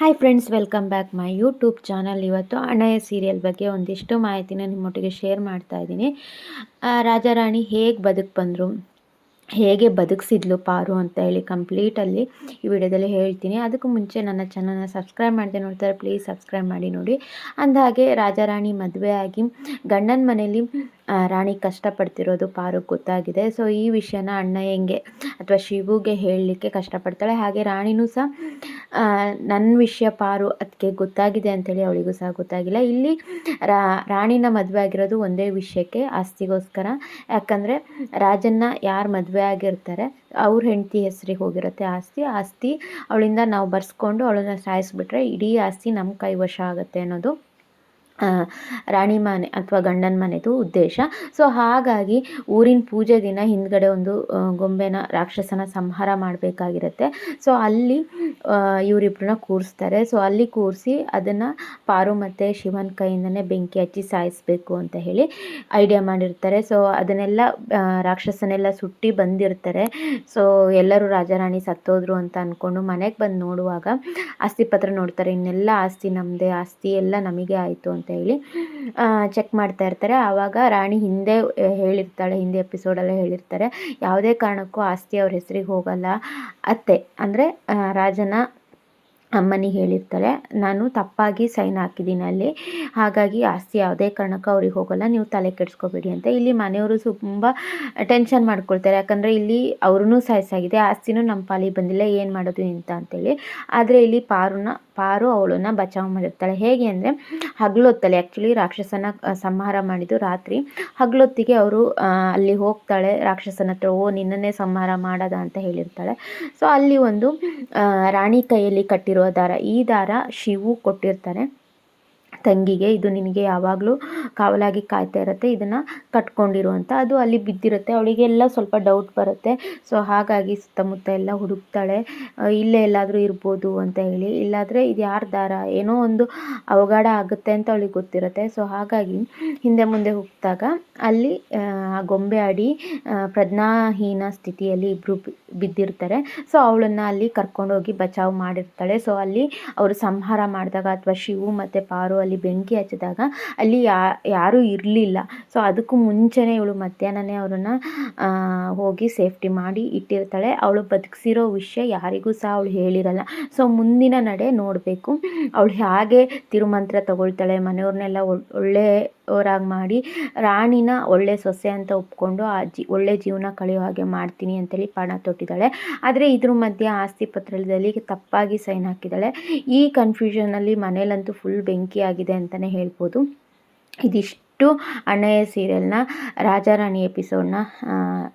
Hi friends welcome back my YouTube channel ಇವತ್ತು Annayya serial ಬಗ್ಗೆ ಒಂದಿಷ್ಟು ಮಾಹಿತಿನ ನಿಮ್ಮೊಟ್ಟಿಗೆ ಶೇರ್ ಮಾಡ್ತಾ ಇದ್ದೀನಿ. ರಾಜಾರಾಣಿ ಹೇಗೆ ಬದುಕು ಬಂದರು, ಹೇಗೆ ಬದುಕಿಸಿದ್ಲು ಪಾರು ಅಂತ ಹೇಳಿ ಕಂಪ್ಲೀಟಲ್ಲಿ ಈ ವಿಡಿಯೋದಲ್ಲಿ ಹೇಳ್ತೀನಿ. ಅದಕ್ಕೂ ಮುಂಚೆ ನನ್ನ ಚಾನಲ್ನ ಸಬ್ಸ್ಕ್ರೈಬ್ ಮಾಡಿದೆ ನೋಡ್ತಾರೆ ಪ್ಲೀಸ್ ಸಬ್ಸ್ಕ್ರೈಬ್ ಮಾಡಿ ನೋಡಿ. ಅಂದಹಾಗೆ ರಾಜಾರಾಣಿ ಮದುವೆ ಆಗಿ ಗಂಡನ ಮನೇಲಿ ರಾಣಿ ಕಷ್ಟಪಡ್ತಿರೋದು ಪಾರು ಗೊತ್ತಾಗಿದೆ. ಸೊ ಈ ವಿಷಯನ ಅಣ್ಣ ಹೆಂಗೆ ಅಥವಾ ಶಿವುಗೆ ಹೇಳಲಿಕ್ಕೆ ಕಷ್ಟಪಡ್ತಾಳೆ. ಹಾಗೆ ರಾಣಿನೂ ಸಹ ನನ್ನ ವಿಷಯ ಪಾರು ಅದಕ್ಕೆ ಗೊತ್ತಾಗಿದೆ ಅಂಥೇಳಿ ಅವಳಿಗೂ ಸಹ ಗೊತ್ತಾಗಿಲ್ಲ. ಇಲ್ಲಿ ರಾಣಿನ ಮದುವೆ ಆಗಿರೋದು ಒಂದೇ ವಿಷಯಕ್ಕೆ, ಆಸ್ತಿಗೋಸ್ಕರ. ಯಾಕಂದರೆ ರಾಜನ್ನ ಯಾರು ಮದುವೆ ಆಗಿರ್ತಾರೆ, ಅವ್ರ ಹೆಂಡತಿ ಹೆಸರಿಗೆ ಹೋಗಿರುತ್ತೆ ಆಸ್ತಿ. ಆಸ್ತಿ ಅವಳಿಂದ ನಾವು ಬರ್ಸ್ಕೊಂಡು ಅವಳನ್ನ ಸಾಯಿಸ್ಬಿಟ್ರೆ ಇಡೀ ಆಸ್ತಿ ನಮ್ಮ ಕೈವಶ ಆಗುತ್ತೆ ಅನ್ನೋದು ರಾಣಿ ಮನೆ ಅಥವಾ ಗಂಡನ ಮನೆದು ಉದ್ದೇಶ. ಸೊ, ಹಾಗಾಗಿ ಊರಿನ ಪೂಜೆ ದಿನ ಹಿಂದ್ಗಡೆ ಒಂದು ಗೊಂಬೆನ ರಾಕ್ಷಸನ ಸಂಹಾರ ಮಾಡಬೇಕಾಗಿರುತ್ತೆ. ಸೊ, ಅಲ್ಲಿ ಇವರಿಬ್ಬರನ್ನ ಕೂರಿಸ್ತಾರೆ. ಸೊ, ಅಲ್ಲಿ ಕೂರಿಸಿ ಅದನ್ನು ಪಾರು ಮತ್ತು ಶಿವನ ಕೈಯಿಂದನೇ ಬೆಂಕಿ ಹಚ್ಚಿ ಸಾಯಿಸಬೇಕು ಅಂತ ಹೇಳಿ ಐಡಿಯಾ ಮಾಡಿರ್ತಾರೆ. ಸೊ, ಅದನ್ನೆಲ್ಲ ರಾಕ್ಷಸನೆಲ್ಲ ಸುಟ್ಟಿ ಬಂದಿರ್ತಾರೆ. ಸೊ, ಎಲ್ಲರೂ ರಾಜಾರಾಣಿ ಸತ್ತೋದ್ರು ಅಂತ ಅಂದ್ಕೊಂಡು ಮನೆಗೆ ಬಂದು ನೋಡುವಾಗ ಆಸ್ತಿ ಪತ್ರ ನೋಡ್ತಾರೆ. ಇನ್ನೆಲ್ಲ ಆಸ್ತಿ ನಮ್ಮದೇ ಆಸ್ತಿ ಎಲ್ಲ ನಮಗೆ ಆಯಿತು ಅಂತ ಹೇಳಿ ಚೆಕ್ ಮಾಡ್ತಾ ಇರ್ತಾರೆ. ಆವಾಗ ರಾಣಿ ಹಿಂದೆ ಹೇಳಿರ್ತಾಳೆ, ಹಿಂದೆ ಎಪಿಸೋಡಲ್ಲೇ ಹೇಳಿರ್ತಾರೆ. ಯಾವುದೇ ಕಾರಣಕ್ಕೂ ಆಸ್ತಿ ಅವ್ರ ಹೆಸರಿಗೆ ಹೋಗಲ್ಲ. ಅತ್ತೆ, ಅಂದರೆ ರಾಜನ ಅಮ್ಮನಿಗೆ ಹೇಳಿರ್ತಾರೆ ನಾನು ತಪ್ಪಾಗಿ ಸೈನ್ ಹಾಕಿದ್ದೀನಿ ಅಲ್ಲಿ. ಹಾಗಾಗಿ ಆಸ್ತಿ ಯಾವುದೇ ಕಾರಣಕ್ಕೂ ಅವ್ರಿಗೆ ಹೋಗಲ್ಲ. ನೀವು ತಲೆ ಕೆಡಿಸ್ಕೋಬೇಡಿ ಅಂತ. ಇಲ್ಲಿ ಮನೆಯವರು ತುಂಬ ಟೆನ್ಷನ್ ಮಾಡ್ಕೊಳ್ತಾರೆ. ಯಾಕಂದರೆ ಇಲ್ಲಿ ಅವ್ರೂ ಸಾಯಿಸಾಗಿದೆ ಆಸ್ತಿನೂ ನಮ್ಮ ಪಾಲಿಗೆ ಬಂದಿಲ್ಲ. ಏನು ಮಾಡೋದು ಅಂತ ಅಂತೇಳಿ. ಆದರೆ ಇಲ್ಲಿ ಪಾರುನ ಪಾರು ಅವಳನ್ನು ಬಚಾವ್ ಮಾಡಿರ್ತಾಳೆ ಹೇಗೆ ಅಂದರೆ ಹಗ್ಲೊತ್ತಲ್ಲಿ ಆ್ಯಕ್ಚುಲಿ ರಾಕ್ಷಸನ ಸಂಹಾರ ಮಾಡಿದ್ದು ರಾತ್ರಿ. ಹಗ್ಲೊತ್ತಿಗೆ ಅವರು ಅಲ್ಲಿ ಹೋಗ್ತಾಳೆ. ರಾಕ್ಷಸನ ಹತ್ರ, ಓ, ನಿನ್ನನ್ನೇ ಸಂಹಾರ ಮಾಡದ ಅಂತ ಹೇಳಿರ್ತಾಳೆ. ಸೊ ಅಲ್ಲಿ ಒಂದು ರಾಣಿ ಕೈಯಲ್ಲಿ ಕಟ್ಟಿರುವ ದಾರ. ಈ ದಾರ ಶಿವು ಕೊಟ್ಟಿರ್ತಾರೆ ತಂಗಿಗೆ ಇದು ನಿನಗೆ ಯಾವಾಗಲೂ ಕಾವಲಾಗಿ ಕಾಯ್ತಾ ಇರುತ್ತೆ, ಇದನ್ನು ಕಟ್ಕೊಂಡಿರುವಂಥ ಅದು ಅಲ್ಲಿ ಬಿದ್ದಿರುತ್ತೆ. ಅವಳಿಗೆಲ್ಲ ಸ್ವಲ್ಪ ಡೌಟ್ ಬರುತ್ತೆ. ಸೊ ಹಾಗಾಗಿ ಸುತ್ತಮುತ್ತ ಎಲ್ಲ ಹುಡುಕ್ತಾಳೆ. ಇಲ್ಲೇ ಎಲ್ಲಾದರೂ ಇರ್ಬೋದು ಅಂತ ಹೇಳಿ. ಇಲ್ಲಾದರೆ ಇದು ಯಾರ ದಾರ? ಏನೋ ಒಂದು ಅವಘಡ ಆಗುತ್ತೆ ಅಂತ ಅವಳಿಗೆ ಗೊತ್ತಿರುತ್ತೆ. ಸೊ ಹಾಗಾಗಿ ಹಿಂದೆ ಮುಂದೆ ಹೋಗ್ದಾಗ ಅಲ್ಲಿ, ಆ ಗೊಂಬೆ ಆಡಿ ಪ್ರಜ್ಞಾಹೀನ ಸ್ಥಿತಿಯಲ್ಲಿ ಇಬ್ಬರು ಬಿದ್ದಿರ್ತಾರೆ. ಸೊ ಅವಳನ್ನು ಅಲ್ಲಿ ಕರ್ಕೊಂಡೋಗಿ ಬಚಾವ್ ಮಾಡಿರ್ತಾಳೆ. ಸೊ ಅಲ್ಲಿ ಅವರು ಸಂಹಾರ ಮಾಡಿದಾಗ ಅಥವಾ ಶಿವು ಮತ್ತು ಪಾರು ಅಲ್ಲಿ ಬೆಂಕಿ ಹಚ್ಚಿದಾಗ ಅಲ್ಲಿ ಯಾರೂ ಇರಲಿಲ್ಲ. ಸೊ ಅದಕ್ಕೂ ಮುಂಚೆನೇ ಇವಳು ಮಧ್ಯಾಹ್ನನೇ ಅವರನ್ನು ಹೋಗಿ ಸೇಫ್ಟಿ ಮಾಡಿ ಇಟ್ಟಿರ್ತಾಳೆ. ಅವಳು ಬದುಕಿಸಿರೋ ವಿಷಯ ಯಾರಿಗೂ ಸಹ ಅವಳು ಹೇಳಿರಲ್ಲ. ಸೊ ಮುಂದಿನ ನಡೆ ನೋಡಬೇಕು. ಅವಳು ಹೇಗೆ ತಿರುಮಂತ್ರ ತಗೊಳ್ತಾಳೆ, ಮನೆಯವ್ರನ್ನೆಲ್ಲ ಒಳ್ಳೆಯವರಾಗಿ ಮಾಡಿ, ರಾಣಿನ ಒಳ್ಳೆ ಸೊಸೆ ಅಂತ ಒಪ್ಕೊಂಡು ಆ ಜಿ, ಒಳ್ಳೆ ಜೀವನ ಕಳೆಯೋ ಹಾಗೆ ಮಾಡ್ತೀನಿ ಅಂತೇಳಿ ಪಣ ತೊಟ್ಟಿದ್ದಾಳೆ. ಆದರೆ ಇದ್ರ ಮಧ್ಯೆ ಆಸ್ತಿ ಪತ್ರದಲ್ಲಿ ತಪ್ಪಾಗಿ ಸೈನ್ ಹಾಕಿದ್ದಾಳೆ. ಈ ಕನ್ಫ್ಯೂಷನಲ್ಲಿ ಮನೇಲಂತೂ ಫುಲ್ ಬೆಂಕಿ ಆಗಿದೆ ಅಂತಲೇ ಹೇಳ್ಬೋದು. ಇದಿಷ್ಟು ಅಣ್ಣಯ್ಯ ಸೀರಿಯಲ್ನ ರಾಜಾರಾಣಿ ಎಪಿಸೋಡ್ನ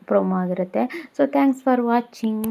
ಪ್ರೋಮೋ ಆಗಿರುತ್ತೆ. So thanks for watching